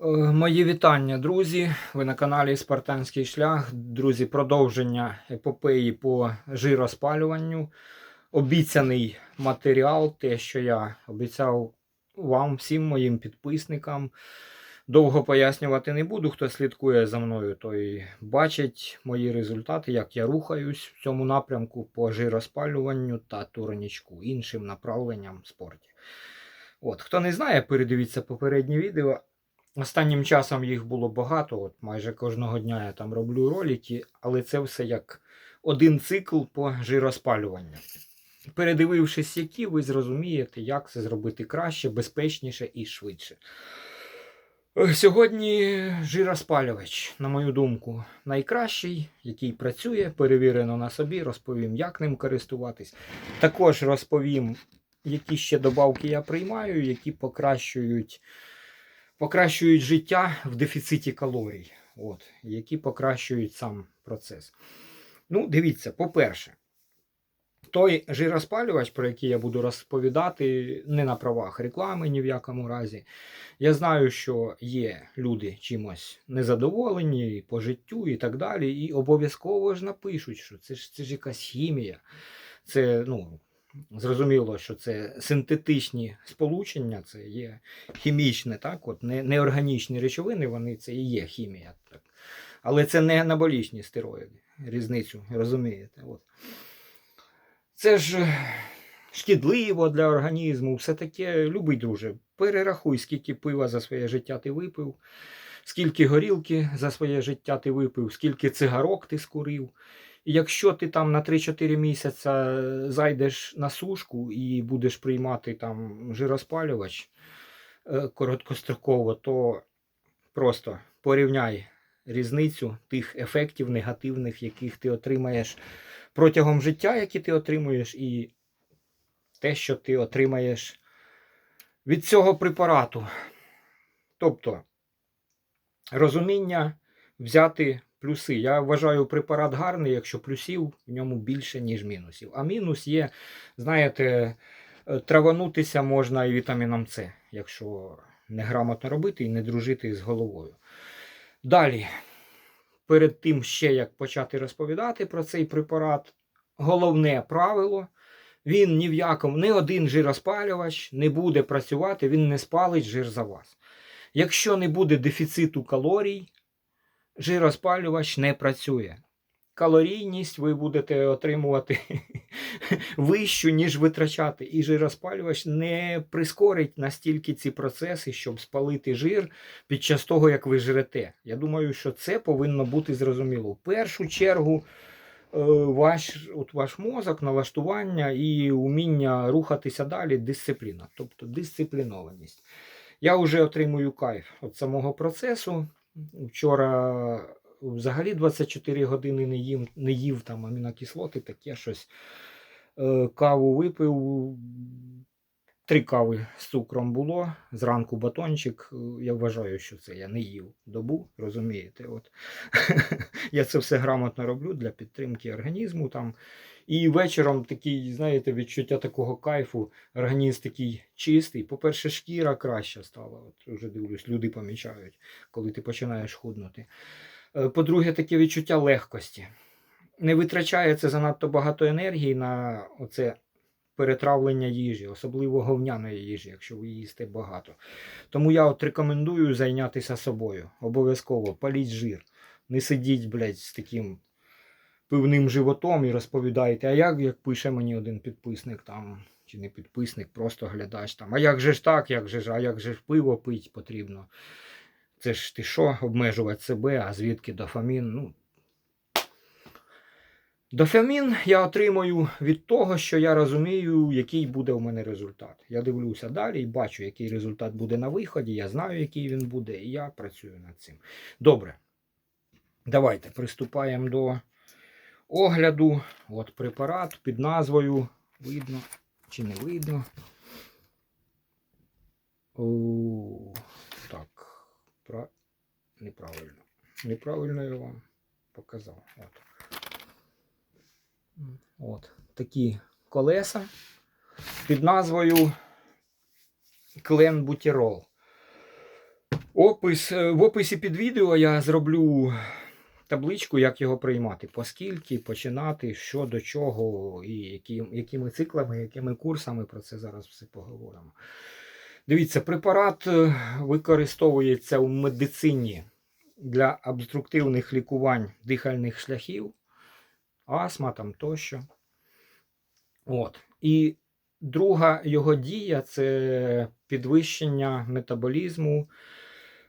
Е, Мої вітання, друзі. Ви на каналі Спартанський шлях. Друзі, продовження епопеї по жироспалюванню. Обіцяний матеріал, те, що я обіцяв вам, всім моїм підписникам. Довго пояснювати не буду. Хто слідкує за мною, той бачить мої результати, як я рухаюсь в цьому напрямку по жироспалюванню та туронічку, іншим направленням спорті. От, хто не знає, передивіться попередні відео. Останнім часом їх було багато, от майже кожного дня я там роблю ролики, але це все як один цикл по жироспалюванню. Передивившись, які, ви зрозумієте, як це зробити краще, безпечніше і швидше. Сьогодні жироспалювач, на мою думку, найкращий, який працює, перевірено на собі, розповім, як ним користуватись. Також розповім, які ще добавки я приймаю, які покращують покращують життя в дефіциті калорій, от, які покращують сам процес. Ну, дивіться, по-перше, той жироспалювач, про який я буду розповідати, не на правах реклами ні в якому разі. Я знаю, що є люди чимось незадоволені по життю і так далі. І обов'язково ж напишуть, що це ж, це ж якась хімія. Це, ну, Зрозуміло, що це синтетичні сполучення, це є хімічне, так, от, не, неорганічні речовини, вони це і є хімія. Так. Але це не анаболічні стероїди. Різницю, розумієте? От. Це ж е, шкідливо для організму, все таке, любий друже, перерахуй, скільки пива за своє життя ти випив, скільки горілки за своє життя ти випив, скільки цигарок ти скурив. Якщо ти там на 3-4 місяця зайдеш на сушку і будеш приймати там жироспалювач е, короткостроково, то просто порівняй різницю тих ефектів негативних, яких ти отримаєш протягом життя, які ти отримуєш, і те, що ти отримаєш від цього препарату. Тобто розуміння взяти плюси. Я вважаю препарат гарний, якщо плюсів в ньому більше, ніж мінусів. А мінус є, знаєте, е, траванутися можна і вітаміном С, якщо неграмотно робити і не дружити з головою. Далі, перед тим ще як почати розповідати про цей препарат, головне правило. Він ні в якому, не один жироспалювач не буде працювати, він не спалить жир за вас. Якщо не буде дефіциту калорій, жироспалювач не працює. Калорійність ви будете отримувати вищу, ніж витрачати. І жироспалювач не прискорить настільки ці процеси, щоб спалити жир під час того, як ви жрете. Я думаю, що це повинно бути зрозуміло. В першу чергу, е, ваш, от ваш мозок, налаштування і уміння рухатися далі, дисципліна, тобто дисциплінованість. Я вже отримую кайф від самого процесу. Вчора взагалі 24 години не їм, не їв там амінокислоти, таке щось. Е, Каву випив. Три кави з цукром було. Зранку батончик. Е, Я вважаю, що це я не їв добу, розумієте? От. я це все грамотно роблю для підтримки організму. там. І вечором такий, знаєте, відчуття такого кайфу, організм такий чистий. По-перше, шкіра краща стала. От вже дивлюсь, люди помічають, коли ти починаєш худнути. Е, По-друге, таке відчуття легкості. Не витрачається занадто багато енергії на оце перетравлення їжі, особливо говняної їжі, якщо ви їсте багато. Тому я от рекомендую зайнятися собою. Обов'язково паліть жир. Не сидіть, блядь, з таким пивним животом і розповідаєте, а як, як пише мені один підписник там, чи не підписник, просто глядач там. А як же ж так, як же ж, а як же ж пиво пить потрібно? Це ж ти що, обмежувати себе, а звідки дофамін? Ну, Дофамін я отримую від того, що я розумію, який буде у мене результат. Я дивлюся далі і бачу, який результат буде на виході. Я знаю, який він буде, і я працюю над цим. Добре. Давайте приступаємо до огляду. От препарат під назвою. Видно чи не видно. О, так, Пра... неправильно. Неправильно я вам показав. От. От такі колеса під назвою Клен Бутірол. Опис, е, в описі під відео я зроблю табличку, як його приймати, поскільки починати, що до чого, і які, якими циклами, якими курсами про це зараз все поговоримо. Дивіться, препарат е, використовується у медицині для обструктивних лікувань дихальних шляхів, астма там тощо. От. І друга його дія це підвищення метаболізму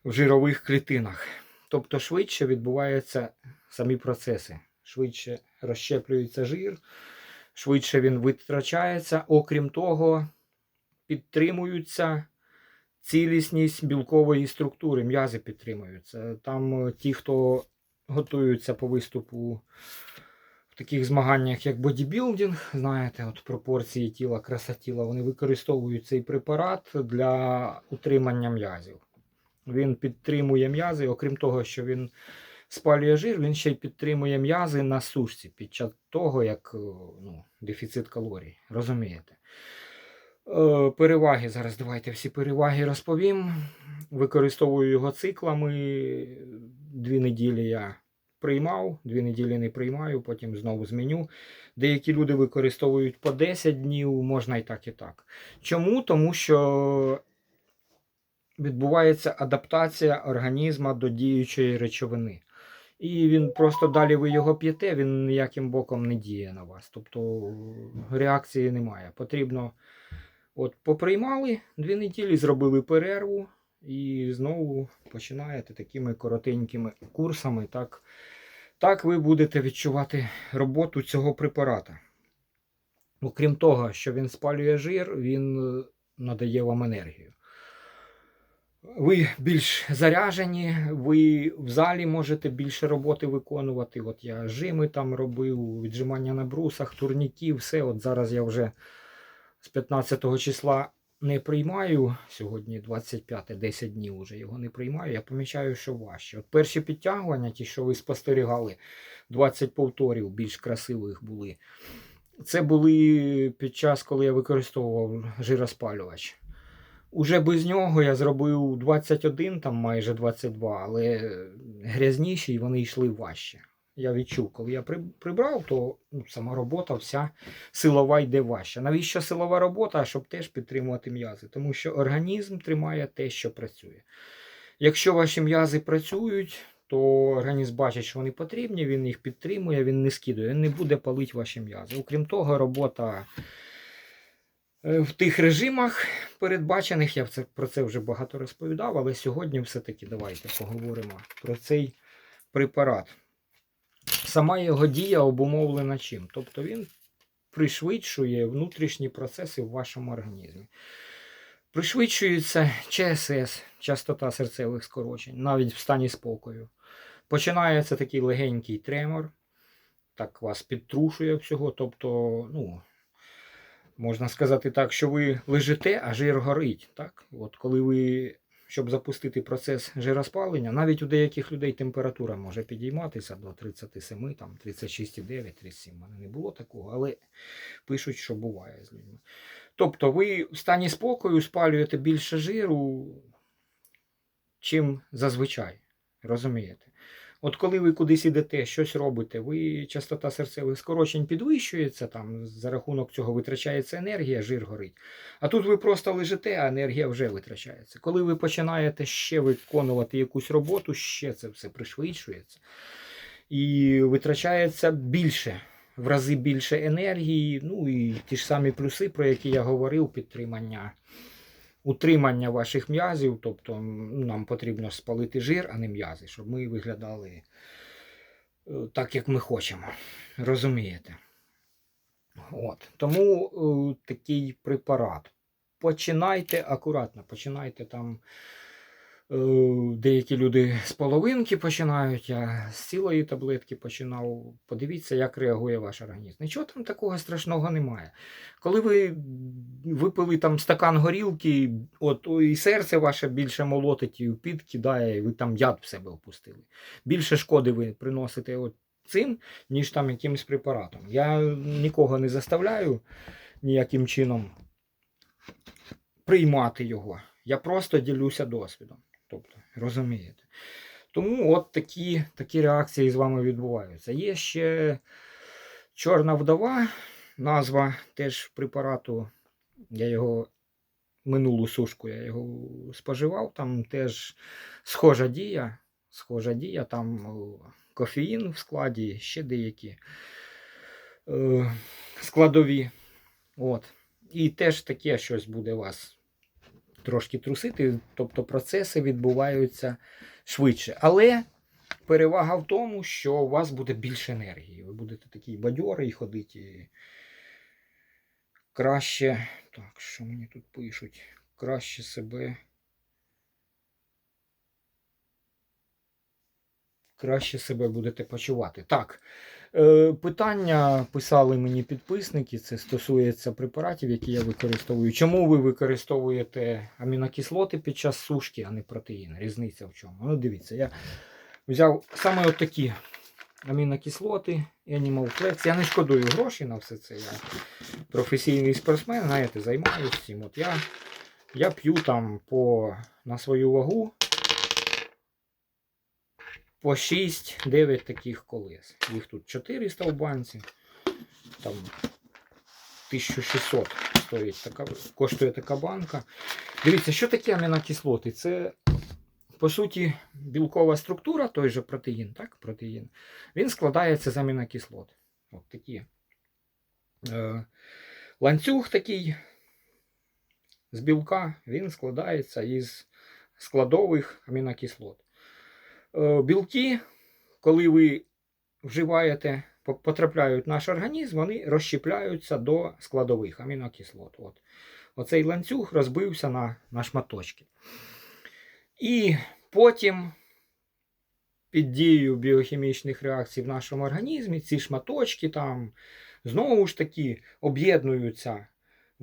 в жирових клітинах. Тобто швидше відбуваються самі процеси. Швидше розщеплюється жир, швидше він витрачається. Окрім того, підтримуються цілісність білкової структури, м'язи підтримуються. Там е, ті, хто готуються по виступу в таких змаганнях, як бодібілдинг, знаєте, от пропорції тіла, краса тіла, вони використовують цей препарат для утримання м'язів. Він підтримує м'язи, окрім того, що він спалює жир, він ще й підтримує м'язи на сушці під час того, як е, ну, дефіцит калорій. Розумієте? Е, Переваги зараз давайте всі переваги розповім. Використовую його циклами. Дві неділі я приймав, дві неділі не приймаю, потім знову зміню. Деякі люди використовують по 10 днів, можна і так, і так. Чому? Тому що відбувається адаптація організму до діючої речовини. І він просто далі ви його п'єте, він ніяким боком не діє на вас. Тобто реакції немає. Потрібно, от поприймали дві неділі, зробили перерву і знову починаєте такими коротенькими курсами. Так, так ви будете відчувати роботу цього препарата. Окрім того, що він спалює жир, він е, надає вам енергію. Ви більш заряжені, ви в залі можете більше роботи виконувати. От я жими там робив, віджимання на брусах, турніків, все. От зараз я вже з 15 числа не приймаю. Сьогодні 25, 10 днів вже його не приймаю. Я помічаю, що важче. От перші підтягування, ті, що ви спостерігали, 20 повторів більш красивих були. Це були під час, коли я використовував жироспалювач. Уже без нього я зробив 21, там майже 22, але грязніші і вони йшли важче. Я відчув, коли я прибрав, то ну, сама робота вся силова йде важче. Навіщо силова робота? Щоб теж підтримувати м'язи, тому що організм тримає те, що працює. Якщо ваші м'язи працюють, то організм бачить, що вони потрібні, він їх підтримує, він не скидує, він не буде палити ваші м'язи. Окрім того, робота е, в тих режимах передбачених, я про це вже багато розповідав, але сьогодні все-таки давайте поговоримо про цей препарат. Сама його дія обумовлена чим? Тобто він пришвидшує внутрішні процеси в вашому організмі. Пришвидшується ЧСС, частота серцевих скорочень, навіть в стані спокою. Починається такий легенький тремор, так вас підтрушує всього. Тобто, ну, можна сказати так, що ви лежите, а жир горить. Так? От коли ви, щоб запустити процес жироспалення, навіть у деяких людей температура може підійматися до 37, там 36,9, 37. У мене не було такого, але пишуть, що буває з людьми. Тобто ви в стані спокою спалюєте більше жиру, чим зазвичай. Розумієте? От коли ви кудись ідете, щось робите, ви частота серцевих скорочень підвищується, там за рахунок цього витрачається енергія, жир горить. А тут ви просто лежите, а енергія вже витрачається. Коли ви починаєте ще виконувати якусь роботу, ще це все пришвидшується. І витрачається більше, в рази більше енергії. Ну і ті ж самі плюси, про які я говорив, підтримання. Утримання ваших м'язів, тобто нам потрібно спалити жир, а не м'язи, щоб ми виглядали е, так, як ми хочемо. Розумієте? От. Тому е, такий препарат. Починайте акуратно, починайте там. Е, Деякі люди з половинки починають, я з цілої таблетки починав. Подивіться, як реагує ваш організм. Нічого там такого страшного немає. Коли ви випили там стакан горілки, от і серце ваше більше молотить і під кидає, і ви там яд в себе впустили. Більше шкоди ви приносите от цим, ніж там якимось препаратом. Я нікого не заставляю ніяким чином приймати його. Я просто ділюся досвідом. Тобто, Розумієте? Тому от такі, такі реакції з вами відбуваються. Є ще чорна вдова, назва теж препарату. Я його минулу сушку я його споживав. Там теж схожа дія. Схожа дія, там кофеїн в складі, ще деякі е, складові. От. І теж таке щось буде вас трошки трусити, тобто процеси відбуваються швидше. Але перевага в тому, що у вас буде більше енергії. Ви будете такий бадьорий ходити. Краще. Так, що мені тут пишуть? Краще себе. Краще себе будете почувати. Так. Е, питання писали мені підписники. Це стосується препаратів, які я використовую. Чому ви використовуєте амінокислоти під час сушки, а не протеїн? Різниця в чому? Ну, дивіться, я взяв саме от такі амінокислоти, Animal Flex. Я не шкодую грошей на все це. Я професійний спортсмен, знаєте, займаюся цим. От я, я п'ю там по, на свою вагу по 6-9 таких колес. Їх тут 400 в банці. Там 1600 стоїть така, коштує така банка. Дивіться, що таке амінокислоти? Це, по суті, білкова структура, той же протеїн, так? Протеїн. Він складається з амінокислот. От такі. Е, ланцюг такий з білка, він складається із складових амінокислот. Е, білки, коли ви вживаєте, потрапляють в наш організм, вони розщепляються до складових амінокислот. От. Оцей ланцюг розбився на, на шматочки. І потім, під дією біохімічних реакцій в нашому організмі, ці шматочки там знову ж таки об'єднуються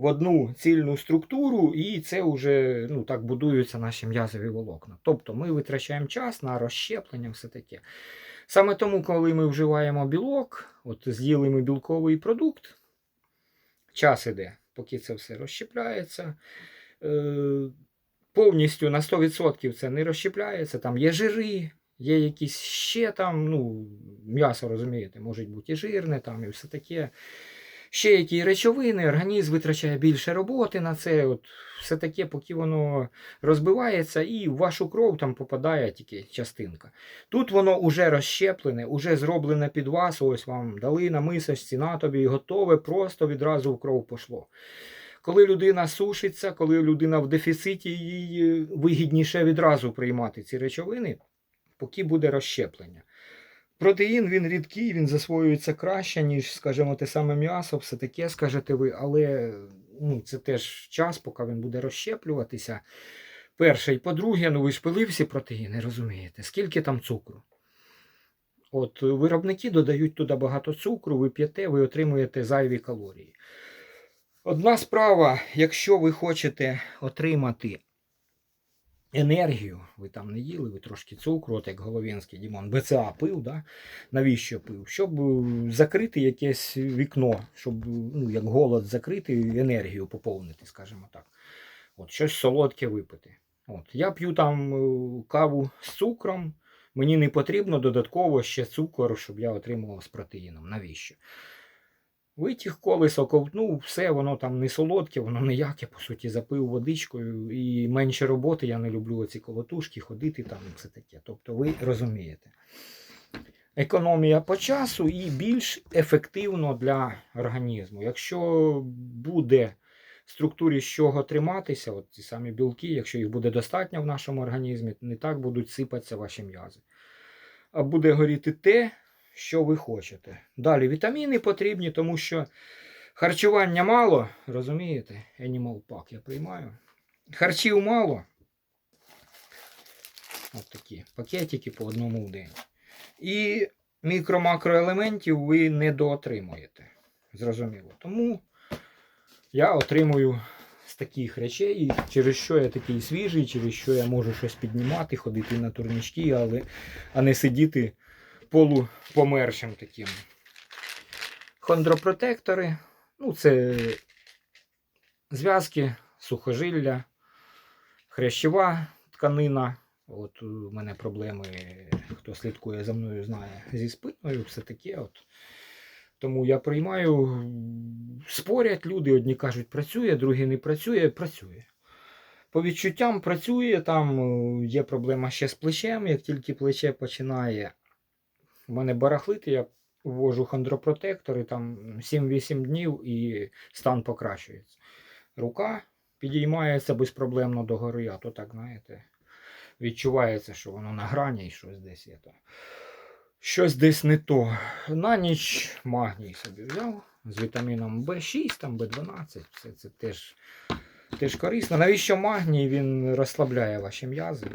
в одну цільну структуру, і це вже ну, так будуються наші м'язові волокна. Тобто ми витрачаємо час на розщеплення, все таке. Саме тому, коли ми вживаємо білок, от з'їли ми білковий продукт, час іде, поки це все розщепляється. Е, повністю на 100% це не розщепляється. Там є жири, є якісь ще там, ну, м'ясо, розумієте, може бути і жирне, там, і все таке. Ще які речовини, організм витрачає більше роботи на це. От, все таке, поки воно розбивається, і в вашу кров там попадає тільки частинка. Тут воно вже розщеплене, уже зроблене під вас. Ось вам дали на мисочці, на тобі, готове, просто відразу в кров пошло. Коли людина сушиться, коли людина в дефіциті, їй вигідніше відразу приймати ці речовини, поки буде розщеплення. Протеїн він рідкий, він засвоюється краще, ніж, скажімо, те саме м'ясо, все таке, скажете ви, але ну, це теж час, поки він буде розщеплюватися. Перше. І по-друге, ну ви ж пили всі протеїни, розумієте, скільки там цукру? От виробники додають туди багато цукру, ви п'єте, ви отримуєте зайві калорії. Одна справа, якщо ви хочете отримати енергію, ви там не їли, ви трошки цукру, от як Головінський Дімон, БЦА пив, да? навіщо пив? Щоб е, закрити якесь вікно, щоб ну, як голод закрити, енергію поповнити, скажімо так. От, щось солодке випити. От, я п'ю там е, каву з цукром, мені не потрібно додатково ще цукор, щоб я отримував з протеїном. Навіщо? Витяг колесо, ковтнув, все, воно там не солодке, воно ніяке, по суті, запив водичкою і менше роботи. Я не люблю оці колотушки, ходити там і все таке. Тобто ви розумієте. Економія по часу і більш ефективно для організму. Якщо буде в структурі з чого триматися, от ці самі білки, якщо їх буде достатньо в нашому організмі, не так будуть сипатися ваші м'язи. А буде горіти те, що ви хочете. Далі вітаміни потрібні, тому що харчування мало, розумієте? Animal Pack я приймаю. Харчів мало. От такі пакетики по одному в день. І мікро-макроелементів ви не доотримуєте. Зрозуміло. Тому я отримую з таких речей, через що я такий свіжий, через що я можу щось піднімати, ходити на турнічки, але, а не сидіти полупомершим таким. Хондропротектори. Ну, це зв'язки, сухожилля, хрящова тканина. От у мене проблеми, хто слідкує за мною, знає зі спиною, все таке. От. Тому я приймаю, спорять люди, одні кажуть, працює, другі не працює, працює. По відчуттям працює, там е, є проблема ще з плечем, як тільки плече починає. У мене барахлити, я ввожу хондропротектори, там 7-8 днів і стан покращується. Рука підіймається безпроблемно догори, а то так, знаєте, відчувається, що воно на грані і щось десь є. То. Щось десь не то. На ніч магній собі взяв з вітаміном В6, там В12, все це теж, теж корисно. Навіщо магній? Він розслабляє ваші м'язи.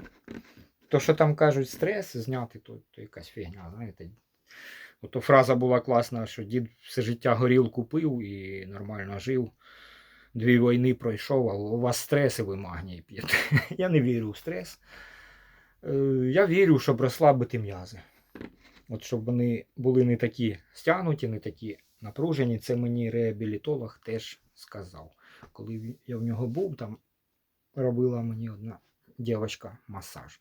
То, що там кажуть, стрес зняти, то, то якась фігня, знаєте. Ото фраза була класна, що дід все життя горілку пив і нормально жив. Дві війни пройшов, а у вас стрес і ви магній п'єте. Я не вірю в стрес. Е, Я вірю, щоб розслабити м'язи. От щоб вони були не такі стягнуті, не такі напружені. Це мені реабілітолог теж сказав. Коли я в нього був, там робила мені одна дівчинка масаж.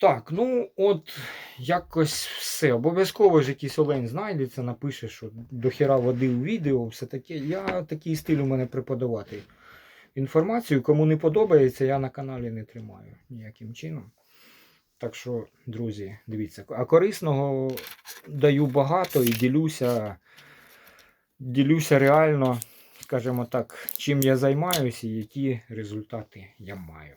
Так, ну от якось все. Обов'язково ж якийсь олень знайдеться, напише, що дохіра води у відео, все таке. Я такий стиль у мене преподавати інформацію. Кому не подобається, я на каналі не тримаю ніяким чином. Так що, друзі, дивіться, а корисного даю багато і ділюся, ділюся реально, скажімо так, чим я займаюся і які результати я маю.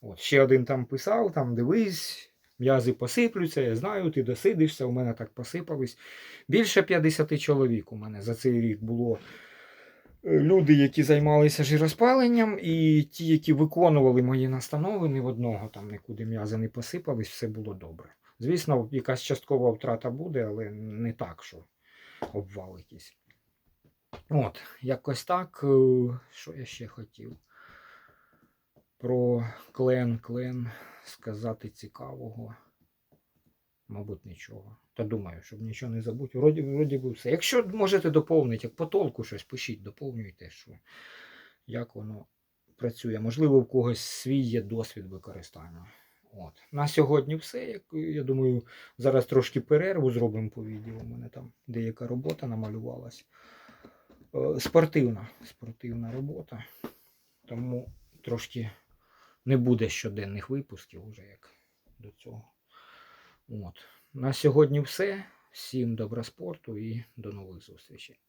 От, ще один там писав, там дивись, м'язи посиплються, я знаю, ти досидишся, у мене так посипались. Більше 50 чоловік у мене за цей рік було е, люди, які займалися жироспаленням, і ті, які виконували мої настанови, ні в одного там нікуди м'язи не посипались, все було добре. Звісно, якась часткова втрата буде, але не так, що обвал якийсь. От, якось так. е, Що я ще хотів? Про клен, клен сказати цікавого. Мабуть, нічого. Та думаю, щоб нічого не забути. Вроді, вроді би все. Якщо можете доповнити, як по толку щось пишіть, доповнюйте, що як воно працює. Можливо, в когось свій є досвід використання. От. На сьогодні все. Я думаю, зараз трошки перерву зробимо по відео. У мене там деяка робота намалювалась. Е, Спортивна, спортивна робота. Тому трошки не буде щоденних випусків уже як до цього. От. На сьогодні все. Всім добра спорту і до нових зустрічей.